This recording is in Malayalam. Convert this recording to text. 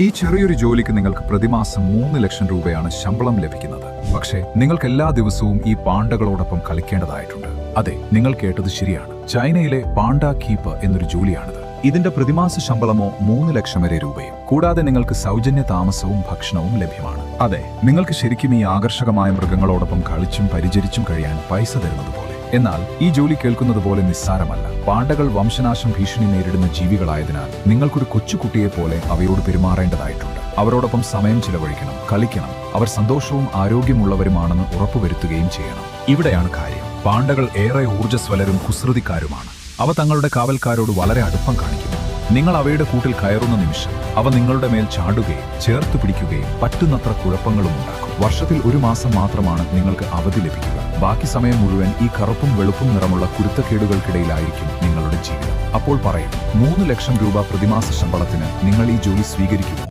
ഈ ചെറിയൊരു ജോലിക്ക് നിങ്ങൾക്ക് പ്രതിമാസം മൂന്ന് ലക്ഷം രൂപയാണ് ശമ്പളം ലഭിക്കുന്നത്. പക്ഷേ നിങ്ങൾക്ക് എല്ലാ ദിവസവും ഈ പാണ്ടകളോടൊപ്പം കളിക്കേണ്ടതായിട്ടുണ്ട്. അതെ നിങ്ങൾ കേട്ടത് ശരിയാണ്. ചൈനയിലെ പാണ്ട കീപ്പ് എന്നൊരു ജോലിയാണിത്. ഇതിന്റെ പ്രതിമാസ ശമ്പളമോ മൂന്ന് ലക്ഷം വരെ രൂപയും. കൂടാതെ നിങ്ങൾക്ക് സൗജന്യ താമസവും ഭക്ഷണവും ലഭ്യമാണ്. അതെ നിങ്ങൾക്ക് ശരിക്കും ഈ ആകർഷകമായ മൃഗങ്ങളോടൊപ്പം കളിച്ചും പരിചരിച്ചും കഴിയാൻ പൈസ തരുന്നത് പോലെ എന്നാൽ ഈ ജോലി കേൾക്കുന്നത് പോലെ നിസ്സാരമല്ല. പാണ്ടകൾ വംശനാശം ഭീഷണി നേരിടുന്ന ജീവികളായതിനാൽ നിങ്ങൾക്കൊരു കൊച്ചുകുട്ടിയെ പോലെ അവയോട് പെരുമാറേണ്ടതായിട്ടുണ്ട്. അവരോടൊപ്പം സമയം ചിലവഴിക്കണം കളിക്കണം അവർ സന്തോഷവും ആരോഗ്യമുള്ളവരുമാണെന്ന് ഉറപ്പുവരുത്തുകയും ചെയ്യണം. ഇവിടെയാണ് കാര്യം. പാണ്ഡകൾ ഏറെ ഊർജസ്വലരും കുസൃതിക്കാരുമാണ്. അവ തങ്ങളുടെ കാവൽക്കാരോട് വളരെ അടുപ്പം കാണിക്കുന്നു. നിങ്ങൾ അവയുടെ കൂട്ടിൽ കയറുന്ന നിമിഷം അവ നിങ്ങളുടെ മേൽ ചാടുകയും ചേർത്ത് പിടിക്കുകയും പറ്റുന്നത്ര കുഴപ്പങ്ങളും ഉണ്ടാക്കും വർഷത്തിൽ ഒരു മാസം മാത്രമാണ് നിങ്ങൾക്ക് അവധി ലഭിക്കുക. ബാക്കി സമയം മുഴുവൻ ഈ കറുപ്പും വെളുപ്പും നിറമുള്ള കുരുത്തക്കേടുകൾക്കിടയിലായിരിക്കും നിങ്ങളുടെ ജീവിതം. അപ്പോൾ പറയും മൂന്ന് ലക്ഷം രൂപ പ്രതിമാസ ശമ്പളത്തിന് നിങ്ങൾ ഈ ജോലി സ്വീകരിക്കുമോ?